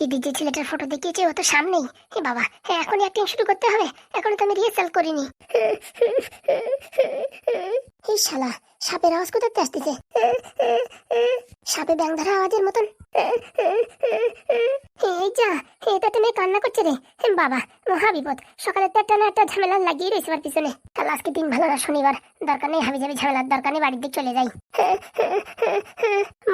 দিদি যে ছেলেটার ফটো দেখিয়েছে, ও তো সামনেই। হে বাবা হ্যাঁ এখনই অ্যাক্টিং শুরু করতে হবে। এখনও তো আমি রিহার্সাল করিনি। এই শালা, সাপের আওয়াজ কোথাতে আসতেছে? সাপে ব্যাং ধরা আওয়াজের মতন। এই যা এটা তুমি কান্না করছে রে। হে বাবা, মহা বিপদ। সকালে তো একটা না একটা ঝামেলা লাগিয়ে রয়েছে আমার পিছনে। কাল আজকে দিন ভালো না, শনিবার। দরকার নেই হাবি যাবি ঝামেলার দরকার নেই, বাড়ির দিকে চলে যাই।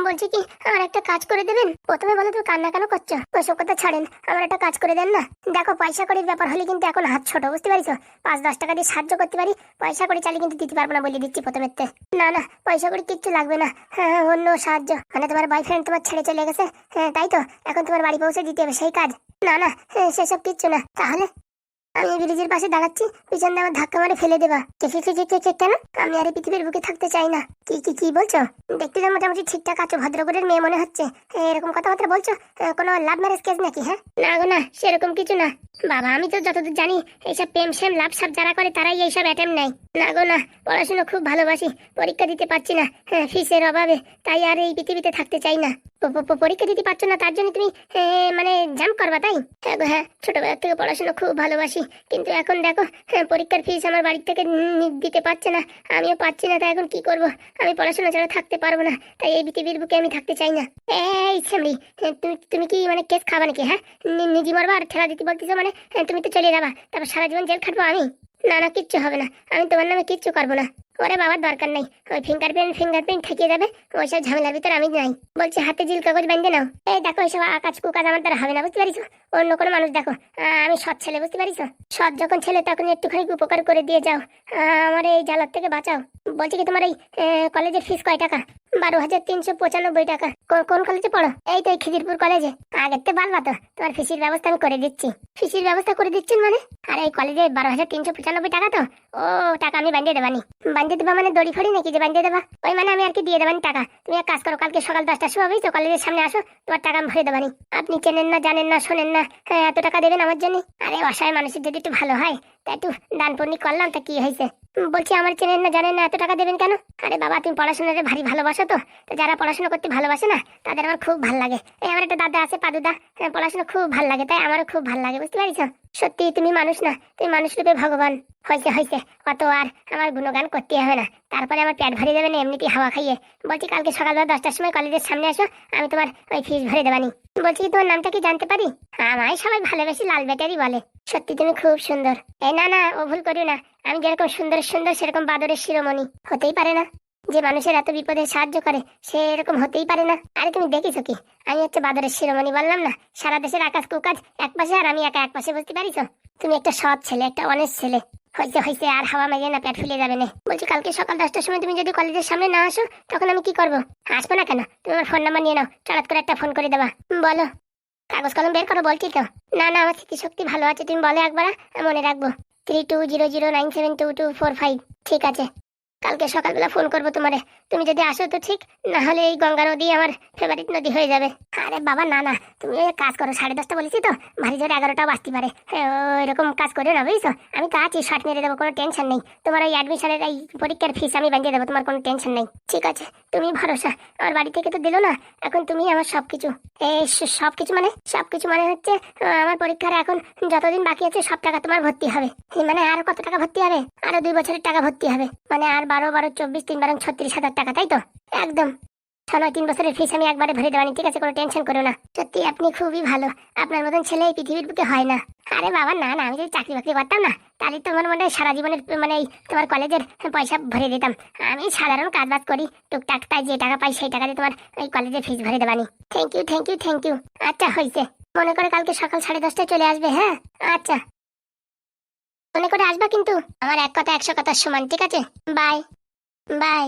বলছি কি আমার একটা কাজ করে দেবেন? প্রথমে বলো তুমি কান্না কেন করছ? ওইসব কথা ছাড়েন আমার একটা কাজ করে দেন না। দেখো পয়সা করির ব্যাপার হলে কিন্তু এখন হাত ছোট বুঝতে পারিছো পাঁচ দশ টাকা দিয়ে সাহায্য করতে পারি পয়সা করে চালিয়ে কিন্তু দিতে পারব না বলে দিচ্ছি প্রথমে না না পয়সা করে কিচ্ছু লাগবে না। হ্যাঁ অন্য সাহায্য। মানে তোমার বয়ফ্রেন্ড তোমার ছেড়ে চলে গেছে। হ্যাঁ তাই তো? এখন তোমার বাড়ি পৌঁছে দিতে হবে সেই কাজ। না না হ্যাঁ, সেসব কিচ্ছু না। তাহলে? আমি এই ব্রিজের পাশে দাঁড়াচ্ছি পিছন আমার ধাক্কা মারে ফেলে দেবা। কেন? আমি আর এই পৃথিবীর বুকে থাকতে চাই না। কি কি কি বলছো? দেখতে তো মোটামুটি ঠিকঠাক আছো, ভদ্রগরের মেয়ে মনে হচ্ছে। এরকম কথাবার্তা বলছো? কোনো লাভ ম্যারেজ কেস নাকি হ্যাঁ? না গো, না, সেরকম কিছু না। বাবা, আমি তো যতদূর জানি, এইসব প্রেম সেম লাভ সাপ যারা করে, তারাই এইসব অ্যাটেম্প নেয়। না গো, না, পড়াশোনা খুব ভালোবাসি, পরীক্ষা দিতে পারছি না। হ্যাঁ ফিসের অভাবে, তাই আর এই পৃথিবীতে থাকতে চাই না। পরীক্ষা দিতে পারছ না তার জন্য তুমি মানে জাম্প করবা তাই? হ্যাঁ হ্যাঁ ছোটবেলা থেকে পড়াশোনা খুব ভালোবাসি কিন্তু এখন দেখো হ্যাঁ, পরীক্ষার ফিস আমার বাড়ি থেকে দিতে পারছে না আমিও পাচ্ছি না তাই এখন কি করব? আমি পড়াশোনা ছাড়া থাকতে পারব না তাই এই পৃথিবীর বুকে আমি থাকতে চাই না। এই শ্যামলি তুমি তুমি কি মানে কেস খাবা নাকি হ্যাঁ? নিজে মারবা আর ঠেলা দিতে বলতেছো মানে হ্যাঁ, তুমি তো চলে যাবা তারপর সারা জীবন জেল খাটবো আমি? না না কিচ্ছু হবে না আমি তোমার নামে কিচ্ছু করব না। ওরে বাবার দরকার নাই। ওই ফিঙ্গারপ্রিন্ট ফিঙ্গারপ্রিন্ট থেকে যাবে ওইসব ঝামেলার ভিতরে আমি নাই। বলছি হাতে জিল কাগজ বেঁধে নাও। এই দেখো ওইসব আকাশ কুকাজ আমার দ্বারা হবে না, বুঝতে পারিস? অন্য কোনো মানুষ দেখো। আমি সৎ ছেলে, বুঝতে পারিস? সৎ যখন ছেলে তখন একটুখানি উপকার করে দিয়ে যাও। আমার এই জ্বালার থেকে বাঁচাও। বলছি কি তোমার এই কলেজের ফিস কয় টাকা? বারো হাজার তিনশো পঁচানব্বই টাকা। কোন কলেজে পড়ো? এই তো খিদিরপুর কলেজে আগের তো বালবা তো তোমার ফিসির ব্যবস্থা আমি করে দিচ্ছি। ফিসির ব্যবস্থা করে দিচ্ছেন মানে? আর এই কলেজে বারো হাজার তিনশো পঁচানব্বই টাকা তো? ও, টাকা আমি বান্ধিয়ে দেবানি। বান্ধিয়ে দেবা মানে দড়ি ফড়ি নাকি যে বান্ধিয়ে দেবা? ওই মানে আমি আর কি দিয়ে দেবানি টাকা। তুমি এক কাজ করো, কালকে সকাল দশটার সময় তো কলেজের সামনে আসো, তোমার টাকা আমি ভরে দেবানি। আপনি চেনেন না, জানেন না, শোনেন না হ্যাঁ এত টাকা দেবেন আমার জন্য? আরে, অসহায় মানুষের যদি একটু ভালো হয় তা একটু দান পুণ্যি করলাম তা কি হয়েছে? বলছি আমার চেনেন না জানেন না এত টাকা দেবেন কেন? আরে বাবা তুমি পড়াশোনাটা ভারী ভালোবাসো তো। তো যারা পড়াশোনা করতে ভালোবাসে না তাদের আমার খুব ভালো লাগে। এই আমার একটা দাদা আছে পাদুদা। হ্যাঁ, পড়াশোনা খুব ভালো লাগে তাই আমারও খুব ভালো লাগে বুঝতে পারিস সত্যি তুমি মানুষ না তুমি মানুষ রূপে ভগবান। হয়েছে হয়েছে। অত আর আমার গুণগান করতে হবে না। তারপরে আমার পেট ভরে দেবে না, এমনিতেই হাওয়া খাইয়ে। বলছি, কালকে সকালবেলা দশটার সময় কলেজের সামনে আসো, আমি তোমার ওই ফিস ভরে দেবানি। বলছি, তোমার নামটা কি জানতে পারি? আমায় সবাই ভালোবেসে, লাল ব্যাটারি বলে। সত্যি তুমি খুব সুন্দর। এই না না, ও ভুল করিও না। আমি যেরকম সুন্দর সুন্দর, সেরকম বাদরের শিরোমণি। হতেই পারে না। যে মানুষের এত বিপদে সাহায্য করে, সে এরকম হতেই পারে না। আরে, তুমি দেখিস কি? আমি হচ্ছে বাদরের শিরোমণি বললাম না? সারা দেশের আকাশ কুকাজ এক পাশে আর আমি একা এক পাশে বুঝতে পারিস তুমি একটা সৎ ছেলে, একটা অনেস্ট ছেলে। হয়েছে হয়েছে আর হাওয়া মেরে না পেট ফুলে যাবে না। বলছি, কালকে সকাল দশটার সময় তুমি যদি কলেজের সামনে না আসো, তখন আমি কি করব? আসব না কেন? তুমি আমার ফোন নাম্বার নিয়ে নাও চড়াত করে একটা ফোন করে দেবা। বলো। কাগজ কলম বের করো, বলছি তো। না না, আমার স্মৃতিশক্তি ভালো আছে, তুমি বলো একবার মনে রাখব। Three two zero zero nine seven two two four five ঠিক আছে। কালকে সকালবেলা ফোন করব তোমারে। তুমি যদি আসো তো ঠিক, না হলে এই গঙ্গা নদী আমার ফেভারিট নদী হয়ে যাবে। আরে বাবা, না না, তুমি কাজ করো, সাড়ে দশটা বলেছি তো ভারী জোরে এগারোটাও বাঁচতে পারে। এরকম কাজ করে না, বুঝছ? আমি তো আছি শর্ট মেরে দেবো, কোনো টেনশন নেই। তোমার ওই অ্যাডমিশনের এই পরীক্ষার ফিস আমি বাঁধিয়ে দেবো, তোমার কোনো টেনশন নেই। ঠিক আছে, তুমি ভরসা। আমার বাড়ি থেকে তো দিলো না, এখন তুমি আমার সবকিছু। এই স- সবকিছু মানে? সবকিছু মানে হচ্ছে আমার পরীক্ষার এখন যতদিন বাকি আছে, সব টাকা তোমার ভর্তি হবে। মানে আর কত টাকা ভর্তি হবে? আরও দুই বছরের টাকা ভর্তি হবে। মানে আর বারো বারো, চব্বিশ, তিন, বারো, ছত্রিশ হাজার টাকা, তাই তো? একদম। ছ নয় তিন বছরের ফিস আমি একবারে ভরে দেবানি ঠিক আছে? কোনো টেনশন করো না। সত্যি, আপনি খুবই ভালো। আপনার মতন ছেলে এই পৃথিবীর বুকে হয় না। আরে বাবা, না না, আমি যদি চাকরি বাকরি করতাম না, তাহলে তোমার মনে সারা জীবনের মানে এই তোমার কলেজের পয়সা ভরে দিতাম। আমি সাধারণ কাজ বাজ করি, টুকটাক তাই যে টাকা পাই সেই টাকা দিয়ে তোমার এই কলেজের ফিস ভরে দেবানি thank you thank you thank you আচ্ছা হয়েছে মনে করে কালকে সকাল সাড়ে দশটায় চলে আসবে হ্যাঁ? আচ্ছা। মনে করে আসবা কিন্তু। আমার এক কথা, একশো কথার সমান, ঠিক আছে? বাই বাই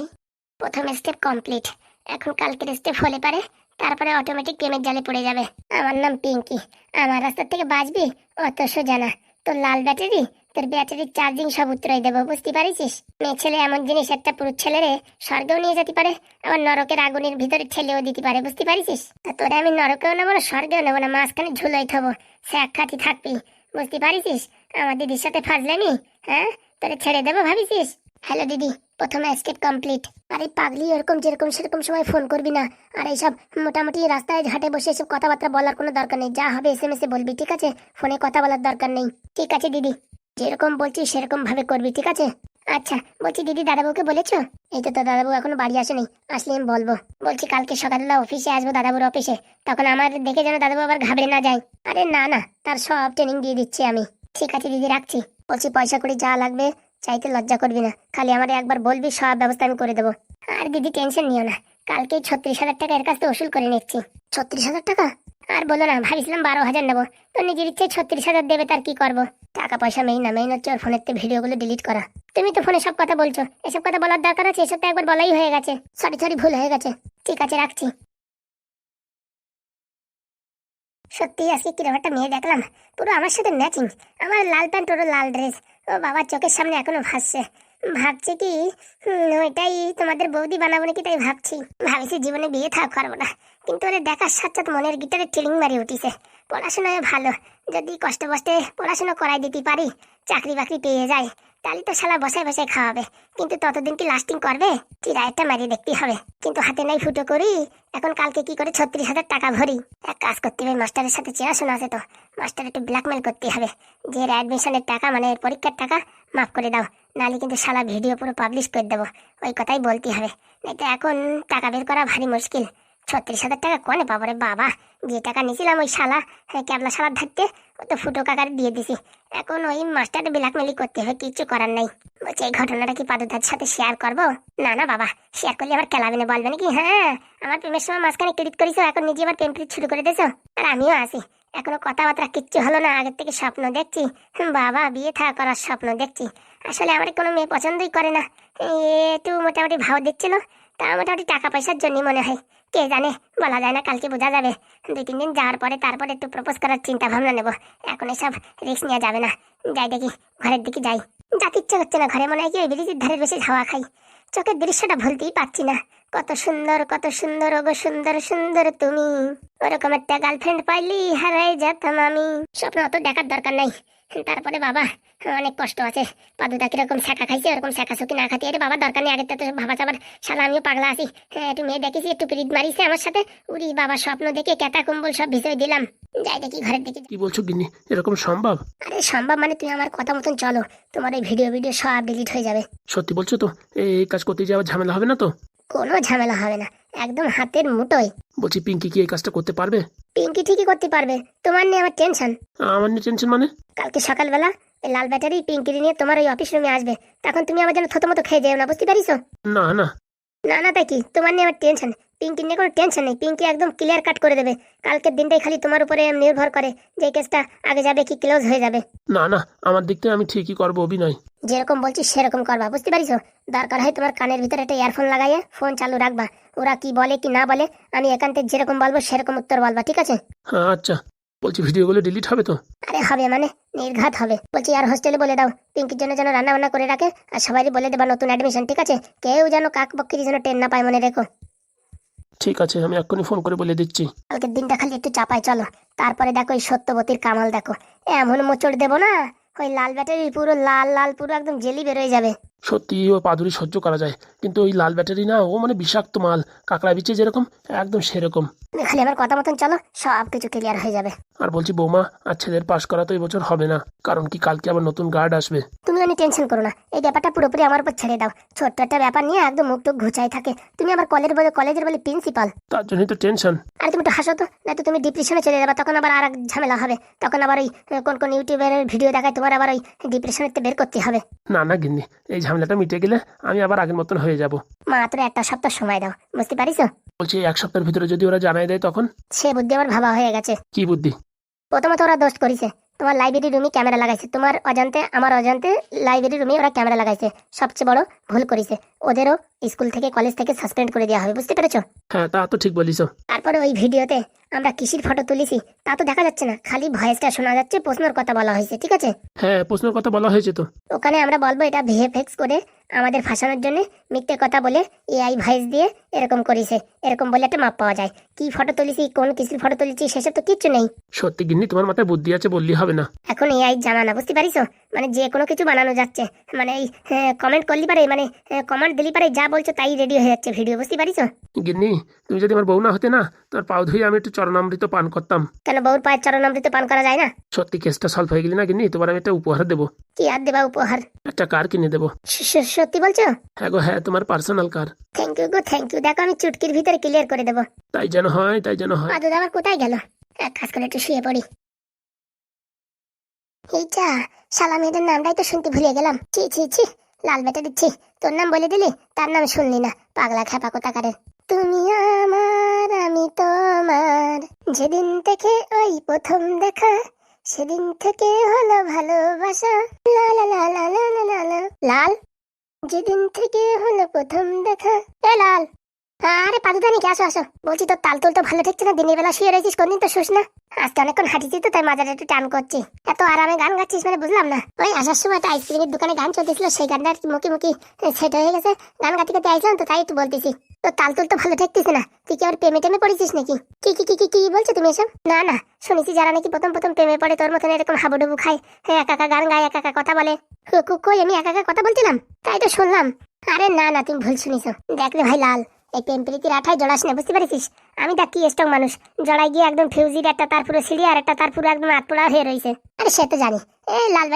প্রথম স্টেপ কমপ্লিট এখন কালকের স্টেপ হলে পারে, তারপরে অটোমেটিক প্রেমের জালে পড়ে যাবে। আমার নাম পিঙ্কি আমার রাস্তা থেকে বাঁচবি? অত সোজা না তোর লাল ব্যাটারি তোর ব্যাটারির চার্জিং সব উত্তরাই দেবো, বুঝতে পারিস মেয়ে ছেলে এমন জিনিস একটা পুরুষ ছেলেরে স্বর্গেও নিয়ে যেতে পারে, আবার নরকের আগুনের ভিতরে ঠেলেও দিতে পারে, বুঝতে পারিস তা তোরে আমি নরকেও নেব না, স্বর্গেও নেব না, মাঝখানে ঝুলোই থবো। সে এক খাতি থাকবি। বুঝতে পারিস আমার দিদির সাথে ফাজলামি হ্যাঁ? তোরে ছেড়ে দেবো ভাবিছিস হ্যালো দিদি, প্রথমে স্টেপ কমপ্লিট। আরে পাগলি এরকম যেরকম, সেরকম সময় ফোন করবি না। আর এইসব মোটামুটি রাস্তায় ঘাটে বসে এসব কথাবার্তা বলার কোনো দরকার নেই। যা হবে এস এম এসে বলবি, ঠিক আছে? ফোনে কথা বলার দরকার নেই। ঠিক আছে দিদি, যেরকম বলছি সেরকম ভাবে করবি, ঠিক আছে? আচ্ছা বলছি দিদি দাদাবুকে বলেছ? এই তো দাদাবু এখনও বাড়ি আসেনি, আসলে আমি বলব। বলছি কালকে সকালবেলা অফিসে আসব দাদাবুর অফিসে তখন আমার দেখে যেন দাদাবু আবার ঘাবড়ে না যায়। আরে না না, তার সব ট্রেনিং দিয়ে দিচ্ছি আমি। ঠিক আছে দিদি, রাখছি। বলছি পয়সা করে যা লাগবে, চাইতে লজ্জা করবি না। খালি আমার একবার বলবি, সব ব্যবস্থা আমি করে দেবো। আর দিদি টেনশন নিও না। কালকে ছত্রিশ হাজার টাকা এর কাছ থেকে ওসুল করে নিচ্ছি। ছত্রিশ হাজার টাকা? আর বলো না, ভাবিছিলাম বারো হাজার নেব। তো নিজের ইচ্ছে ছত্রিশ হাজার দেবে, তার কি করব? টাকা পয়সা মেইন না, মেইন হচ্ছে ওর ফোনের ভিডিওগুলো ডিলিট করা। তুমি তো ফোনে সব কথা বলছো। এসব কথা বলার দরকার আছে? এসব তো একবার বলাই হয়ে গেছে। সরি সরি ভুল হয়ে গেছে। ঠিক আছে, রাখছি। সত্যি আজকে কীরকম একটা মেয়ে দেখলাম? পুরো আমার সাথে ম্যাচিং আমার লাল প্যান্ট, ওরও লাল ড্রেস ও বাবার চোখের সামনে এখনও ভাসছে। ভাবছি কি ওইটাই তোমাদের বৌদি বানাবো নাকি তাই ভাবছি। ভাবছি জীবনে বিয়ে থাক করব না। কিন্তু ওরে দেখার সাথে মনের গিটারে ট্রেনিং মারি উঠিছে। পড়াশোনায় ভালো। যদি কষ্ট কষ্টে পড়াশোনা করাই দিতে পারি, চাকরি বাকরি পেয়ে যায় তাহলে তো শালা বসায় বসায় খাওয়াবে। কিন্তু ততদিন কি লাস্টিং করবে? একটা মারিয়ে দেখতে হবে। কিন্তু হাতে নাই ফুটো করি, এখন কালকে কি করে ছত্রিশ হাজার টাকা ভরি। এক কাজ করতে হবে, মাস্টারের সাথে চেনাশোনা আছে তো, মাস্টার একটু ব্ল্যাকমেল করতে হবে। যে অ্যাডমিশনের টাকা মানে পরীক্ষার টাকা, মাফ করে দাও, নাহলে কিন্তু শালা ভিডিও পুরো পাবলিশ করে দেবো। ওই কথাই বলতে হবে। তো এখন টাকা বের করা ভারী মুশকিল। ছত্রিশ হাজার টাকা কনে পাবো বাবা? যে টাকা নিয়েছিলাম ওই শালা হ্যাঁ, ক্যাবলা শালার ধারতে ও তো ফুটো কাকার দিয়ে দিছি। এখন ওই মাস্টার ব্ল্যাকমেলি করতে হবে কিচ্ছু করার নাই। বলছি এই ঘটনাটা কি পাদুদার সাথে শেয়ার করব? না না বাবা শেয়ার করলে আবার কেলাবে না বলবে নাকি? হ্যাঁ আমার প্রেমের সময় মাঝখানে ক্রেডিট করেছ এখন নিজে আবার প্রেম প্রীত শুরু করে দিয়েছ। আর আমিও আছি। এখনও কথাবার্তা কিচ্ছু হলো না আগের থেকে স্বপ্ন দেখছি। বাবা বিয়ে থা করার স্বপ্ন দেখছি। আসলে আমার কোনো মেয়ে পছন্দই করে না। একটু মোটামুটি ভাও দিচ্ছিল তা মোটামুটি টাকা পয়সার জন্যই মনে হয়। কে জানে? বলা যায় না, কালকে বোঝা যাবে। দুই, তিন দিন যাওয়ার পরে তারপরে একটু প্রপোজ করার চিন্তা ভাবনা নেব। এখন এসব রিস্ক নেওয়া যাবে না। যাই দেখি, ঘরের দিকে যাই। যাতে ইচ্ছে হচ্ছে না, ঘরে মনে হয় কি ওই ব্রিজের ধারে বসে হাওয়া খাই। চোখের দৃশ্যটা ভুলতেই পারছি না। কত সুন্দর কত সুন্দর, ওগো সুন্দর সুন্দর তুমি। ওরকম একটা গার্লফ্রেন্ড পাইলি হারাই যেতাম আমি। স্বপ্ন অত দেখার দরকার নাই। তারপরে বাবা অনেক কষ্ট আছে। পাদুদা কীরকম শেখা খাইছে ওরকম শেখা সুখি না খাতে আরে বাবা দরকার নেই আগে তো ভাবা চাবার শালা আমিও পাগলা আছি। হ্যাঁ একটু মেয়ে দেখেছি একটু পিরিত মারিছে আমার সাথে। উরি বাবা স্বপ্ন দেখে কেতা কম্বল সব ভিজে দিলাম। যাই দেখি ঘরের দিকে। কি বলছো গিন্নি এরকম সম্ভব? আরে সম্ভব মানে তুমি আমার কথা মতন চলো। তোমার এই ভিডিও ভিডিও সব ডিলিট হয়ে যাবে। সত্যি বলছো তো? এই এই কাজ করতে যাওয়ার ঝামেলা হবে না তো? কোনো ঝামেলা হবে না। একদম হাতের মুঠোয়। বলছি পিঙ্কি কি এই কাজটা করতে পারবে? পিঙ্কি ঠিকই করতে পারবে। তোমার নিয়ে আমার টেনশন আমার নিয়ে টেনশন মানে? কালকে সকালবেলা এই লাল ব্যাটারি পিঙ্কিরি নিয়ে তোমার ওই অফিস রুমে আসবে। তখন তুমি আমার যেন থতো মতো খেয়ে যাও না বুঝতে পারিস না না। না না তাই কি? তোমার নিয়ে আমার টেনশন পিঙ্কি নিয়ে কোনো টেনশন নেই। পিঙ্কি একদম ক্লিয়ার কাট করে দেবে। কালকের দিনটাই খালি তোমার উপরে নির্ভর করে যে কেসটা আগে যাবে কি ক্লোজ হয়ে যাবে। না না আমার দিক থেকে আমি ঠিকই করব অভিনয়। যেরকম বলছি সেরকম করবা বুঝতে পারিস দরকার হয় তোমার কানের ভিতরে একটা ইয়ারফোন লাগাইয়ে ফোন চালু রাখবা। ওরা কি বলে কি না বলে আমি একান্তে যেরকম বলব সেরকম উত্তর বলবা ঠিক আছে? হ্যাঁ আচ্ছা। বলছি ভিডিওগুলো ডিলিট হবে তো? আরে হবে মানে? নির্ঘাত হবে। বলছি আর হোস্টেলে বলে দাও। পিঙ্কির জন্য যেন রান্না বান্না করে রাখে আর সবাই বলে দেবা নতুন অ্যাডমিশন ঠিক আছে? কেউ যেন কাক বক্কির যেন ট্রেন না পায় মনে রেখো। ঠিক আছে আমি এক্ষুনি ফোন করে বলে দিচ্ছি। কালকের দিনটা খালি একটু চাপাই চলো। তারপরে দেখো ওই সত্যবতীর কামাল দেখো। এমন মোচড় দেবো না? ওই লাল ব্যাটারি পুরো লাল লাল পুরো একদম জেলি বেরোয় যাবে। সত্যি ও পাদুরি সহ্য করা যায়। কিন্তু ওই লাল ব্যাটারি না ও মানে বিষাক্ত মাল। কাঁকড়া বিচে যেরকম একদম সেরকম। খালি আমার কথা মতন চলো সব কিছু ক্লিয়ার হয়ে যাবে। আর বলছি বৌমা আর ছেলের পাশ করা তো এই বছর হবে না কারণ কি কালকে আবার নতুন গার্ড আসবে? তুমি আমি টেনশন করো না এই ব্যাপারটা পুরোপুরি আমার উপর ছেড়ে দাও। ছোট্ট একটা ব্যাপার নিয়ে একদম মুখ টুক ঘুচাই থাকে। তুমি আবার কলেজের বলে কলেজের বলে প্রিন্সিপাল তার জন্যই তো টেনশন আর তুমি একটু হাসো তো না তো তুমি ডিপ্রেশনে চলে যাবে তখন আবার আর এক ঝামেলা হবে। তখন আবার ওই কোন কোন ইউটিউবের ভিডিও দেখায় তোমার আবার ওই ডিপ্রেশনের বের করতে হবে। না না গিন্নি এই ঝামেলাটা মিটে গেলে আমি আবার আগের মতন হয়ে যাব। মাত্র একটা সপ্তাহ সময় দাও বুঝতে পারিস? বলছি এক সপ্তাহের ভিতরে যদি ওরা জানাই দেয় তখন? সে বুদ্ধি আমার ভাবা হয়ে গেছে। কি বুদ্ধি? প্রথমত ওরা দোষ করেছে। তোমার লাইব্রেরি রুমে ক্যামেরা লাগাইছে। তোমার অজান্তে আমার অজান্তে লাইব্রেরি রুমে ওরা ক্যামেরা লাগাইছে। সবচেয়ে বড় ভুল করেছে। ওদেরও স্কুল থেকে কলেজ থেকে সাসপেন্ড করে দেওয়া হবে বুঝতে পেরেছ? হ্যাঁ তা তো ঠিক বলিস তারপরে ওই ভিডিওতে আমরা কিসির ফটো তুলেছি তা তো দেখা যাচ্ছে না। খালি ভয়েসটা শোনা যাচ্ছে প্রশ্নের কথা বলা হয়েছে ঠিক আছে? হ্যাঁ প্রশ্নের কথা বলা হয়েছে তো। ওখানে আমরা বলব এটা ভিএফএক্স করে আমাদের ফাঁসানোর জন্য মিথ্যে কথা বলে এআই ভয়েস দিয়ে এরকম করেছে এরকম বলে একটা মাপ পাওয়া যায়। কি ফটো তুলেছি কোন কিসির ফটো তুলেছি সেসব তো কিচ্ছু নেই। সত্যি গিন্নি তোমার মাথায় বুদ্ধি আছে বললি হবে না। এখন এআই জামানা বুঝতে পারিস মানে যে কোনো কিছু বানানো যাচ্ছে। মানে এই কমেন্ট করলি পারে মানে কমেন্ট দিলি পারে যা বলছো তাই রেডি হয়ে যাচ্ছে ভিডিও বুঝতে পারিস গিন্নি তুমি যদি আমার বউ না হতে না তোমার পাও ধুয়ে আমি একটু চরণামৃত পান করতাম। কেন বউর পায়ের চরণামৃত পান করা যায় না? সত্যি কেসটা সলভ হয়ে গেলি না গিন্নি তোমার আমি একটা উপহার দেবো। কি আর দেবা উপহার? একটা কার কিনে দেবো? সত্যি বলছো? হ্যাঁ গো হ্যাঁ তোমার পার্সোনাল কার থ্যাংক ইউ গো থ্যাংক ইউ দেখো আমি চুটকির ভিতরে ক্লিয়ার করে দেবো। তাই যেন হয় তাই যেন হয়। পাদু আবার কোথায় গেল? এক কাজ করে একটু শুয়ে পড়ি। এইটা শালা মেয়েদের নামটাই তো শুনতে ভুলে গেলাম। ছি ছি ছি। লাল বেটা দিচ্ছি। তোর নাম বলে দিলি? তার নাম শুনলি না। পাগলা খেপা কোথাকারের তুমি আমার, আমি তোমার। যেদিন থেকে ওই প্রথম দেখা, সেদিন থেকে হলো ভালোবাসা। লা লা লা লা লা লা। লাল? যেদিন থেকে হলো প্রথম দেখা। এ লাল! আরে পাদুদা নাকি আসো আসো। বলছি তোর তাল তুল তো ভালো ঠেকছে না, দিনের বেলা শুয়ে রয়েছিস, কোনদিন তো শুস না। আজকে অনেকক্ষণ হাঁটিছি তো, তাই মাজাটা একটু টান করছি। এত আরামে গান গাচ্ছিস মানে বুঝলাম না। ওই আসার সময় একটা আইসক্রিমের দোকানে গান চলতেছিল, সেই গানটা মুখে মুখে সেট হয়ে গেছে। গান গাতে গাতে আইছিলাম তো, তাই একটু বলতেছি। তোর তাল তুল তো ভালো ঠেকতেছে না। তুই কি আবার প্রেমে টেমে পড়েছিস নাকি? কি কি কি কি কি বলছো তুমি এসব? না না, শুনেছি যারা নাকি প্রথম প্রথম প্রেমে পড়ে, তোর মতন এরকম হাবুডুবু খায় হ্যাঁ একা একা গান গায়, একা একা কথা বলে। কো- কো- কই, আমি একা একা কথা বলছিলাম? তাই তো শুনলাম। আরে না না, তুমি ভুল শুনিস দেখ রে ভাই, লাল। এই আঠায় জড়াস না, বুঝতে আমি স্ট্রং মানুষ। জড়াই গিয়ে একদম ফিউজির একটা তার পুরো সিঁড়ি আর একটা তার পুরো একদম হয়ে রয়েছে আরে সে তো জানি। লাল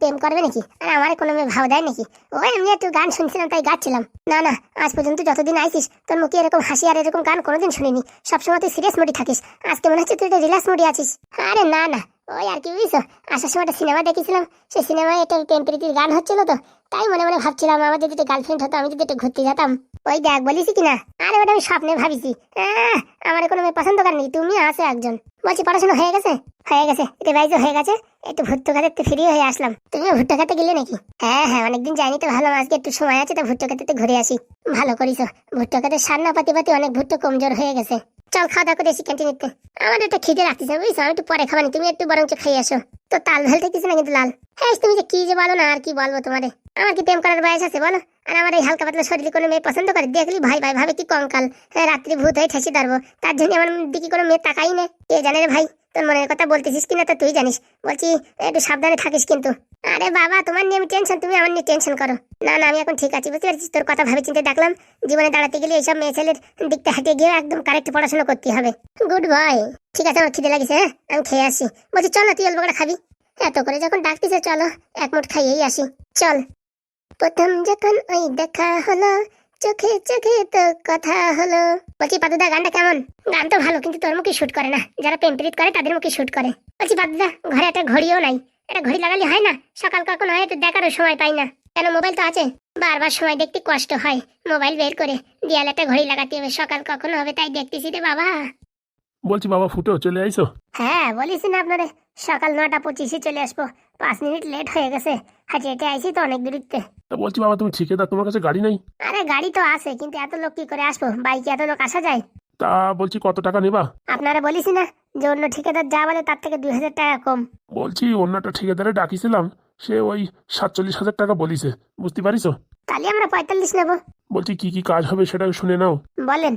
প্রেম করবে নাকি? আর আমার কোনো মেয়ে ভাও দেয় নাকি? ওই আমি একটু গান শুনছিলাম, তাই গাচ্ছিলাম। না না, আজ পর্যন্ত যতদিন আইছিস, তোর মুখে এরকম হাসি আর এরকম গান কোনোদিন শুনিনি। সবসময় তুই সিরিয়াস মুডি থাকিস। আজকে মনে হচ্ছে তুই একটা রিল্যাক্স মুডি আছিস। আরে না না ওই আর কি বুঝছ? আসার সময় একটা সিনেমা দেখেছিলাম। সেই সিনেমায় একটা প্রেম প্রীতির গান হচ্ছিল তো। তাই মনে মনে ভাবছিলাম, আমার যদি একটা গার্লফ্রেন্ড হতো, আমি যদি একটু ঘুরতে যেতাম। ওই দেখ বলিস কিনা? আরে ওটা আমি স্বপ্নে ভাবিছি। আমার কোনো মেয়ে পছন্দ করেনি তুমি আছে একজন। বলছি, পড়াশোনা হয়ে গেছে? হয়ে গেছে রেভাইজ হয়ে গেছে। একটু ভুট্টো খেতে একটু ফ্রি হয়ে আসলাম। তুমিও ভুট্টো খেতে গেলে নাকি? হ্যাঁ হ্যাঁ অনেকদিন যাইনি তো ভালো আজকে একটু সময় আছে তো ভুট্টো খেতে ঘুরে আসি। ভালো করিস ভুট্টো খেতে সান্না পাতি পাতি অনেক ভুট্টো কমজোর হয়ে গেছে। চল খাওয়া দাওয়া করে এসি ক্যান্টিনেতে আমার একটা খিদে রাখতেছে বুঝছ? আমি একটু পরে খাবানি তুমি একটু বরঞ্চ খাই আসো। তো তাল ঢাল থেকে না কিন্তু লাল? হ্যাঁ তুমি যে কি যে বলো না, আর কি বলব তোমারে আমার কি প্রেম করার বয়স আছে, বলো? আর আমার এই হালকা পাতলা শরীরে কোনো মেয়ে পছন্দ করে? দেখলি ভাই ভাই, ভাবে কি কঙ্কাল? হ্যাঁ রাত্রি ভূত হয়ে ঠেসি ধরবো। তার জন্য আমার দিকে কোনো মেয়ে তাকাই না। কে জানে রে ভাই? তোর মনের কথা বলতেছিস কিনা তো তুই জানিস। বলছি, একটু সাবধানে থাকিস কিন্তু। আরে বাবা, তোমার নিয়ে আমি টেনশন তুমি আমার নিয়ে টেনশন করো। না না, আমি এখন ঠিক আছি, বুঝতে পারছিস? তোর কথা ভাবে চিন্তে ডাকলাম জীবনে দাঁড়াতে গেলে এইসব মেয়ে ছেলের দিকটা হাঁটিয়ে গিয়ে একদম কারেক্ট পড়াশোনা করতে হবে। গুড বয় ঠিক আছে, আমার খিদে লাগিছে হ্যাঁ? আমি খেয়ে আসি। বলছি, চল না, তুই অল্প করে খাবি। এত করে যখন ডাকতেছে, চলো, এক মুঠ খাইয়েই আসি। চল। প্রথম যখন ওই দেখা হলো চোখে চোখে তো কথা হলো। বলছি, পাদুদা, গানটা কেমন? গান তো ভালো, কিন্তু তোর মুখে শুট করে না। যারা প্রেম প্রীত করে, তাদের মুখে শুট করে। বলছি, পাদুদা, ঘরে একটা ঘড়িও নাই। একটা ঘড়ি লাগালে হয় না? সকাল কখন হয়, তো দেখারও সময় পাই না। কেন, মোবাইল তো আছে? বারবার সময় দেখতে কষ্ট হয়। মোবাইল বের করে, দেয়ালে একটা ঘড়ি লাগাতে হবে। সকাল কখন হবে, তাই দেখতেছি রে বাবা। বলছি বাবা ফুটো চলে আইসো হ্যাঁ বলিস না আপনারে সকাল নটা পঁচিশে চলে আসব। পাঁচ মিনিট লেট হয়ে গেছে হাঁটে হেঁটে আইসি তো অনেক দূরিতে তা বলছি বাবা তুমি ঠিকাদার তোমার কাছে গাড়ি নেই? আরে গাড়ি তো আছে কিন্তু এত লোক কি করে আসব? বাইকে এত লোক আসা যায়? তা বলছি কত টাকা নেবা? আপনারা বলিস না যে অন্য ঠিকাদার যা বলে তার থেকে দুই হাজার টাকা কম। বলছি অন্যটা ঠিকাদারে ডাকিছিলাম সে ওই সাতচল্লিশ হাজার টাকা বলিছে বুঝতে পারিস তাহলে আমরা পঁয়তাল্লিশ নেব। বলছি কি কি কাজ হবে সেটা শুনে নাও। বলেন।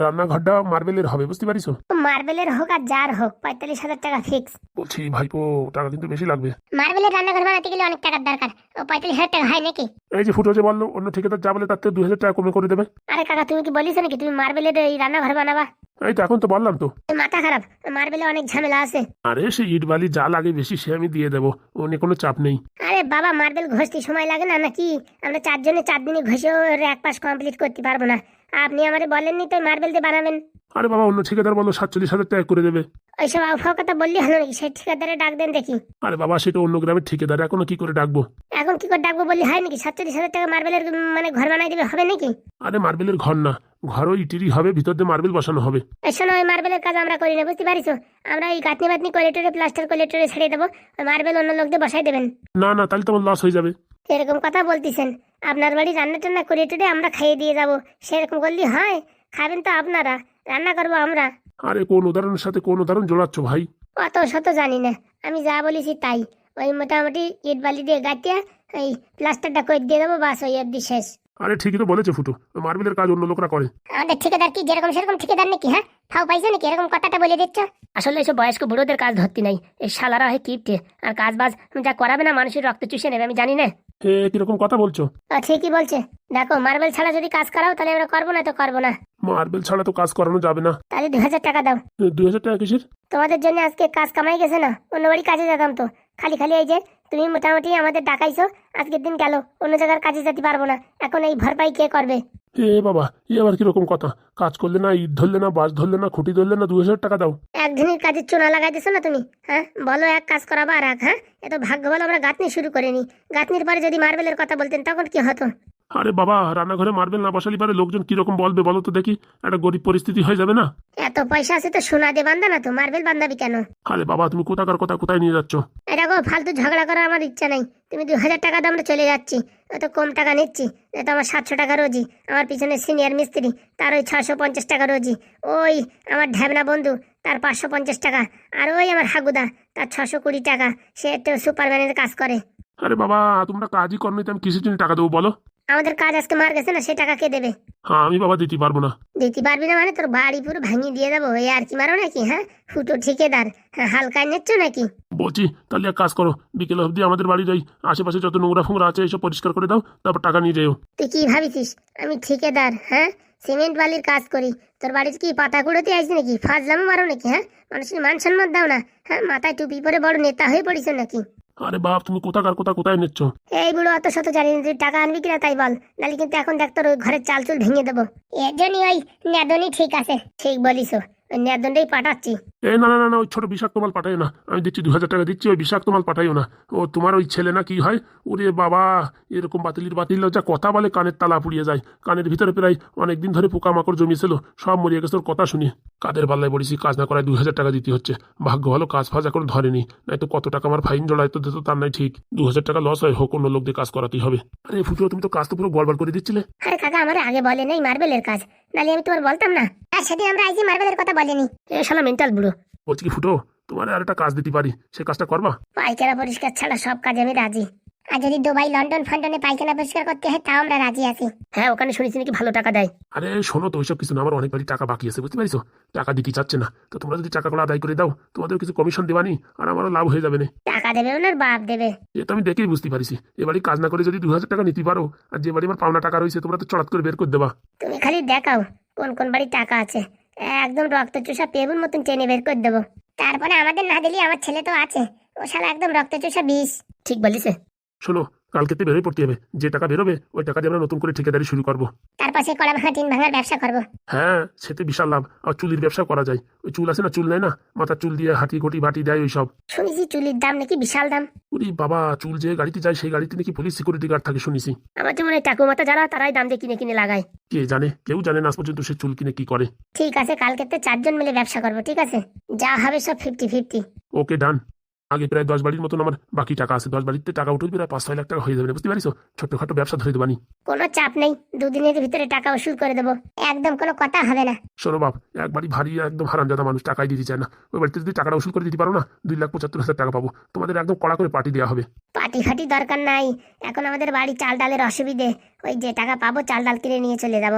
রান্নাঘরটা মার্বেলের হবে বুঝতে পারিস মার্বেলের হোক আর যার হোক পঁয়তাল্লিশ হাজার টাকা ফিক্স বলছি ভাইপো টাকা কিন্তু বেশি লাগবে। মার্বেলের রান্নাঘর বানাতে গেলে অনেক টাকার দরকার। ও পঁয়তাল্লিশ হাজার টাকা হয় নাকি? এই যে ফুটো যে বলল অন্য ঠিকাদার যা বলে তার থেকে দুই হাজার টাকা কমে করে দেবে। আরে কাকা তুমি কি বলিস নাকি? তুমি মার্বেলের এই রান্নাঘর বানাবা? এই তো এখন তো বললাম তো। মাথা খারাপ। মার্বেলে অনেক ঝামেলা আছে। আরে সে ইট বালি যা লাগে বেশি সে আমি দিয়ে দেবো। ও নিয়ে কোনো চাপ নেই। আরে বাবা মার্বেল ঘষতে সময় লাগে না নাকি? আমরা চারজনে চার দিনে ঘষেও এক পাশ কমপ্লিট করতে পারব না। আপনি আমারে বলেননি তো মার্বেল দিয়ে বানাবেন। আরে বাবা অন্য ঠিকাদার বলল সাতচল্লিশ হাজার টাকা করে দেবে। ওইসব আবহাওয়া কথা বললি হলো নাকি? সেই ঠিকাদারে ডাক দেন দেখি। আরে বাবা সেটা অন্য গ্রামের ঠিকাদার এখনও কি করে ডাকবো? এখন কি করে ডাকবো বললি হয় নাকি? সাতচল্লিশ হাজার টাকা মার্বেলের মানে ঘর বানাই দেবে হবে নাকি? আরে মার্বেলের ঘর না ঘরও ইটিরই হবে ভিতর দিয়ে মার্বেল বসানো হবে। এই শোনো ওই মার্বেলের কাজ আমরা করি না বুঝতে পারিস আমরা ওই গাঁথনি বাতনি কোলেটরে প্লাস্টার কোলেটরে ছেড়ে দেবো ওই মার্বেল অন্য লোকদের বসাই দেবেন। না না তাহলে তোমার লস হয়ে যাবে। এরকম কথা বলতেছেন। আপনার বাড়ি রান্না টান্না করে টুরে আমরা খাইয়ে দিয়ে যাব। সেরকম করলে হয়? খাবেন তো আপনারা। রান্না করব আমরা। আরে কোন উদাহরণের সাথে কোন উদাহরণ জোড়াচ্ছ ভাই? অত শত জানি না। আমি যা বলেছি তাই। ওই মোটামুটি ইট বালি দিয়ে গাঁথিয়া ওই প্লাস্টারটা করে দিয়ে দেবো বাস ওই অব্দি শেষ। আরে ঠিকই তো বলেছে ফুটু। মার্বেলের কাজ অন্য লোকরা করে। আমাদের ঠিকাদার কি যেরকম সেরকম ঠিকাদার নাকি হ্যাঁ? ফাও পাইছো নাকি? এরকম কথাটা বলে দিচ্ছ? আসলে এসব বয়স্ক বুড়োদের কাজ ধরতে নাই। এই শালারা হয় কিপটে। আর কাজ বাজ যা করাবে না মানুষের রক্ত চুষে নেবে আমি জানি না। হে কীরকম কথা বলছো? ও ঠিকই বলছে। দেখো মার্বেল ছাড়া যদি কাজ করাও তাহলে আমরা করব না তো করব না। মার্বেল ছাড়া তো কাজ করানো যাবে না। তাহলে দু হাজার টাকা দাও। দুই হাজার টাকা কিসের? তোমাদের জন্য আজকে কাজ কামাই গেছে না অন্য বাড়ি কাজে যেতাম তো। খালি খালি এই যে তুমি মোটামুটি আমাদের ডাকাইছো আজকের দিন গেল অন্য জায়গার কাজে যেতে পারব না। এখন এই ভরপাই কে করবে? এ বাবা এ আবার কীরকম কথা? কাজ করলে না ইট ধরলে না বাস ধরলে না খুঁটি ধরলে না দু হাজার টাকা দাও। একদিনের কাজের চুনা লাগাই দিছো না তুমি? হ্যাঁ? বলো এক কাজ করাবো আর এক হ্যাঁ? এত ভাগ্য বলো আমরা গাঁথনি শুরু করিনি। গাঁথনির পরে যদি মার্বেলের কথা বলতেন তখন কি হতো? আরে বাবা রান্নাঘরে মার্বেল না বসালি পারে লোকজন কীরকম বলবে বলো তো দেখি। একটা গরিব পরিস্থিতি হয়ে যাবে না? এত পয়সা আছে তো সোনা দিয়ে বান্ধা না তো মার্বেল বান্ধাবি কেন? আরে বাবা তুমি কোথাকার কথা কোথায় নিয়ে যাচ্ছ? এই দেখো ফালতু ঝগড়া করার আমার ইচ্ছা নাই। তুমি দু হাজার টাকা দাম আমরা চলে যাচ্ছি এত কম টাকা নিচ্ছি তো আমার সাতশো টাকা রোজি আমার পিছনে সিনিয়র মিস্ত্রি তার ওই ছশো পঞ্চাশ টাকা রোজি ওই আমার ঢ্যাবনা বন্ধু তার পাঁচশো পঞ্চাশ টাকা। আর ওই আমার হাগুদা তার ছশো কুড়ি টাকা। সে একটু সুপারম্যানের কাজ করে। আরে বাবা তোমরা কাজই করনি তো আমি কিসের জন্য টাকা দেবো বলো? আমাদের কাজ আজকে মার গেছে না সে টাকা কে দেবে? হ্যাঁ আমি বাবা দিতে পারব না। দিতে পারবি না মানে তোর বাড়ি পুরো ভাঙিয়ে দিয়ে দেবো এই আর কি মারো নাকি হ্যাঁ? ফুটো ঠিকেদার হ্যাঁ হালকায় নিচ্ছ নাকি? বলছি তাহলে এক কাজ করো বিকেল অবধি আমাদের বাড়ির ওই আশেপাশে যত নোংরা ফোংরা আছে এসব পরিষ্কার করে দাও তারপর টাকা নিয়ে যেও। তুই কি ভাবিছিস? আমি ঠিকাদার হ্যাঁ? সিমেন্ট বালির কাজ করি তোর বাড়িতে কি পাতা কুড়োতে আসছি নাকি? ফাজলামো মারো নাকি হ্যাঁ? মানুষের মান সম্মান দাও না হ্যাঁ? মাথায় টুপি পরে বড় নেতা হয়ে পড়িস নাকি? আরে বাপ, তুমি কোথাকার কোথা কোথায় নিচ্ছ? এই বুড়ো, অত শত জানি না তুই টাকা আনবি কিনা তাই বল। নালে কিন্তু এখন দেখ তোর ওই ঘরের চাল চুল ভেঙে দেবো। এর জন্যই ওই নেদনি ঠিক আছে। ঠিক বলিস নেদনটাই পাঠাচ্ছি। এই না না না না ওই ছোট বিষাক্ত মাল পাঠাইও না। আমি দিচ্ছি দু হাজার টাকা দিচ্ছি ওই বিষাক্ত মাল পাঠাইও না। ও তোমার ওই ছেলে না কি হয়? ওরে বাবা এরকম বাতিলির বাতিল যা কথা বলে কানের তালা পুড়িয়ে যায়। কানের ভিতরে প্রায় অনেক দিন ধরে পোকামাকড় জমিয়েছিল সব মরিয়ে গেছে ওর কথা শুনি। কাদের পাল্লায় বলেছি কাজ না করায় দু হাজার টাকা দিতে হচ্ছে। ভাগ্য ভালো কাজ ফাজ এখন ধরেনি। নাই তো কত টাকা আমার ফাইন জড়ায় তো দিত তার নাই ঠিক। দু হাজার টাকা লস হয় হোক অন্য লোক দিয়ে কাজ করাতেই হবে। আরে ফুটো তুমি তো কাজ তো পুরো গড়বড় করে দিচ্ছিলে। আরে কাকা আমার আগে বলে নেই মার্বেলের কাজ। নাহলে আমি তোমার বলতাম না। আর সেদিন আমরা আইজি মার্বেলের কথা বলিনি। এ শালা মেন্টাল বুড়ো। বলছি কি ফুটো তোমার আর একটা কাজ দিতে পারি সে কাজটা করবা? পায়খানা পরিষ্কার ছাড়া সব কাজে আমি রাজি। আর যদি দুবাই লন্ডন ফন্ডনে পায়খানা পরিষ্কার করতে হয় তাও আমরা রাজি আছি। হ্যাঁ ওখানে শুনেছি নাকি ভালো টাকা দেয়। আরে শোনো তো ওইসব কিছু না আমার অনেক বাড়ি টাকা বাকি আছে বুঝতে পারিস টাকা দিতে চাচ্ছে না। তো তোমরা যদি টাকাগুলো আদায় করে দাও তোমাদের কিছু কমিশন দেবানি আর আমারও লাভ হয়ে যাবে না। টাকা দেবে ওনার বাপ দেবে। এটা আমি দেখেই বুঝতে পারিছি। এবারে কাজ না করে যদি দু হাজার টাকা নিতে পারো আর যে বাড়ি আমার পাওনা টাকা রয়েছে তোমরা তো চড়াত করে বের করে দেবা। তুমি খালি দেখাও কোন কোন বাড়ি টাকা আছে। একদম রক্ত চোষা পেবুর মতন টেনে বের করে দেবো। তারপরে আমাদের না দিলে আমার ছেলে তো আছে। ও শালা একদম রক্ত চোষা বিষ। ঠিক বলিস শোনো কালকে তো বেরোয় পড়তে হবে। যে টাকা বেরোবে ওই টাকা দিয়ে আমরা নতুন করে ঠিকাদারি শুরু করব। তার পাশে কড়া ভাঙা টিন ভাঙার ব্যবসা করব। হ্যাঁ সেতে বিশাল লাভ। আর চুলির ব্যবসা করা যায়। ওই চুল আছে না চুল নেয় না? মাথার চুল দিয়ে হাঁটি ঘটি বাটি দেয় ওই সব শুনেছি চুলির দাম নাকি বিশাল দাম। উরি বাবা চুল যে গাড়িতে যায় সেই গাড়িতে নাকি পুলিশ সিকিউরিটি গার্ড থাকে শুনেছি। আমার তো মনে হয় টাকু মাথা যারা তারাই দাম দিয়ে কিনে কিনে লাগায়। কে জানে? কেউ জানে না আজ পর্যন্ত সে চুল কিনে কি করে। ঠিক আছে কালকে তো চারজন মিলে ব্যবসা করব ঠিক আছে? যা হবে সব ফিফটি ফিফটি ওকে ডান আগে প্রায় দশ বাড়ির মতন আমার বাকি টাকা আছে। দশ বাড়িতে টাকা উঠবে প্রায় পাঁচ ছয় লাখ টাকা হয়ে যাবে বুঝতে পারিস ছোটখাটো ব্যবসা ধরে দেবানি কোনো চাপ নেই দুদিনের ভিতরে টাকা উসুল করে দেবো। একদম কোনো কথা হবে না। শোনো বাপ এক বাড়ি ভারী একদম হারামজাদা মানুষ টাকাই দিতে চায় না। ওই বাড়িতে যদি টাকাটা উসুল করে দিতে পারো না দুই লাখ পঁচাত্তর হাজার টাকা পাবো। তোমাদের একদম কড়া করে পার্টি দেওয়া হবে। পাটি ফাটি দরকার নাই। এখন আমাদের বাড়ি চাল ডালের অসুবিধে। ওই যে টাকা পাবো চাল ডাল কিনে নিয়ে চলে যাব।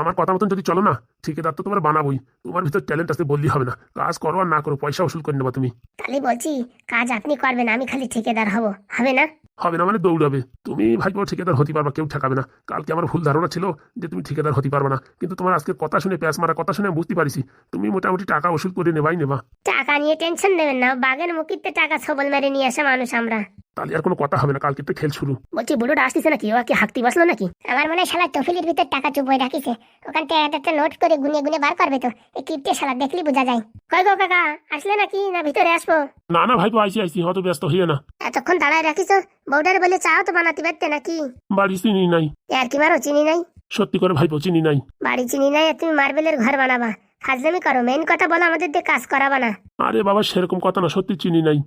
আমার কথা মতন যদি চলো না ঠিকাদার তো তোমার বানাবোই। তোমার ভিতর ট্যালেন্ট আছে বললি হবে না। কাজ করো আর না করো পয়সা উসুল করে নেবা তুমি। তাহলে বলছি কাজ আপনি করবেন আমি খালি ঠিকাদার হব। হবে না? হবে না মানে দৌড়াবে। তুমি ভাইপো ঠিকাদার হতে পারবা কেউ ঠেকাবে না। কালকে আমার ভুল ধারণা ছিল যে তুমি ঠিকাদার হতে পারবে না। কিন্তু তোমার আজকে কথা শুনে প্যাস মারা কথা শুনে বুঝতে পারিছি। তুমি মোটামুটি টাকা উসুল করে নেবাই নেবা। টাকা নিয়ে টেনশন নেবেন না বাগের মুখিতে টাকা ছবল মেরে নিয়ে আসা মানুষ আমরা। তাহলে আর কোনো কথা হবে না কালকে তো খেল শুরু। বলছি বুড়োটা আসতেছে নাকি? ও কি হাঁকতে বসল নাকি? আমার মনে হয় শালা তফিলের ভিতর টাকা চুপ হয়ে রাখিছে। ওখান থেকে একটা নোট করে গুনে গুনে বার করবে তো এই কিপটে শালা দেখলি বোঝা যায়। কই গো কাকা আসলে নাকি না ভিতরে আসব? না না ভাইপো আইসি আইসি হয়তো ব্যস্ত হইয়ে না। এতক্ষণ দাঁড়ায় রাখিস বউডার বলে চাও তো বানাতে পারতে নাকি? বাড়ি চিনি নাই। আর কি মারো চিনি নাই? সত্যি করে ভাইপো চিনি নাই। বাড়ি চিনি নাই আর তুমি মার্বেলের ঘর বানাবা। ফাজলামি করো মেন কথা বলো আমাদের দিয়ে কাজ করাবা না। আরে বাবা সেরকম কথা না সত্যি চিনি নাই।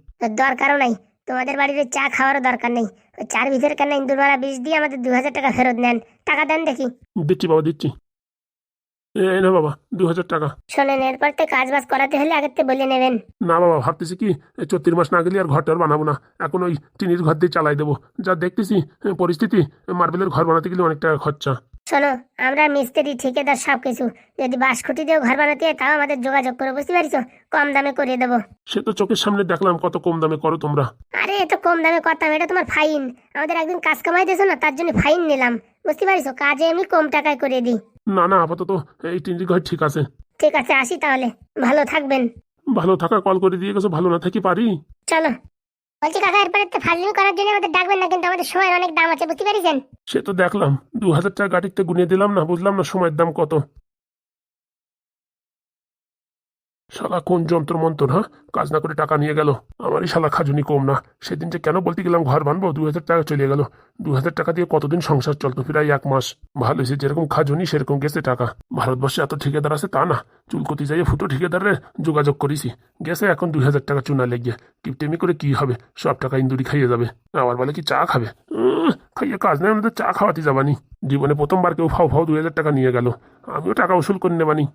দরকারও নাই তোমাদের বাড়িতে চা খাওয়ারও দরকার নেই। চার ভিতরে কেন ইন্দুরমারা বিষ দিয়ে আমাদের দু হাজার টাকা ফেরত নেন? টাকা দেন দেখি। দিচ্ছি বাবা দিচ্ছি। এই না বাবা দু হাজার টাকা। শোনেন এরপর থেকে কাজ বাজ করাতে হলে আগের থেকে বলে নেবেন। না বাবা ভাবতেছি কি এই চত্রিশ মাস না গেলে আর ঘরটা আর বানাবো না। এখন ওই টিনির ঘর দিয়ে চালাই দেবো। যা দেখতেছি পরিস্থিতি মার্বেলের ঘর বানাতে গেলে অনেক টাকা খরচা। শোনো আমরা মিস্ত্রি ঠিকাদার সব কিছু যদি বাঁশখুঁটি দিয়েও ঘর বানাতে হয় তাও আমাদের যোগাযোগ করে বুঝতে পারিস? কম দামে করে দেবো। সে তো চোখের সামনে দেখলাম কত কম দামে করো তোমরা। আরে এ তো কম দামে করতাম এটা তোমার ফাইন। আমাদের একদিন কাজ কামাই দিয়েছ না তার জন্য ফাইন নিলাম। বুঝতে পারিছো কাজে আমি কম টাকায় করে দিই। না না আপাতত এই তিনটি ঘর ঠিক আছে। ঠিক আছে আসি তাহলে। ভালো থাকবেন। ভালো থাকা কল করে দিয়ে গেছো ভালো না থাকি পারি? চলো। বলছি কাকা এরপরে তো ফাজলিমি করার জন্য আমাদের ডাকবেন না কিন্তু আমাদের সময়ের অনেক দাম আছে বুঝতে পারিছেন? সে তো দেখলাম দু হাজার টাকা গাড়িতে গুনিয়ে দিলাম না বুঝলাম না সময়ের দাম কত। শালা, কোন যন্ত্র মন্ত্র হ্যাঁ? কাজ না করে টাকা নিয়ে গেল। আমারই শালা খাজুনি কম না। সেদিন যে কেন বলতে গেলাম ঘর বানবো দু হাজার টাকা চলে গেল। দু হাজার টাকা দিয়ে কতদিন সংসার চলতো, প্রায় এক মাস। ভালো হয়েছে, যেরকম খাজুনি, সেরকম গেছে টাকা। ভারতবর্ষে এত ঠিকাদার আছে তা না। চুলকতি যাইয়ে ফুটো ঠিকাদারে যোগাযোগ করেছি। গেছে এখন দুই হাজার টাকা চুনা লেগে। কিপটেমি করে কি হবে? সব টাকা ইন্দুরি খাইয়ে যাবে। আবার বলে কি চা খাবে? খাইয়ে কাজ নেই, আমাদের চা খাওয়াতে যাবানি। জীবনে প্রথমবার কেউ ফাও ফাও দুই হাজার টাকা নিয়ে গেল। আমিও টাকা উসুল করে নেবানি।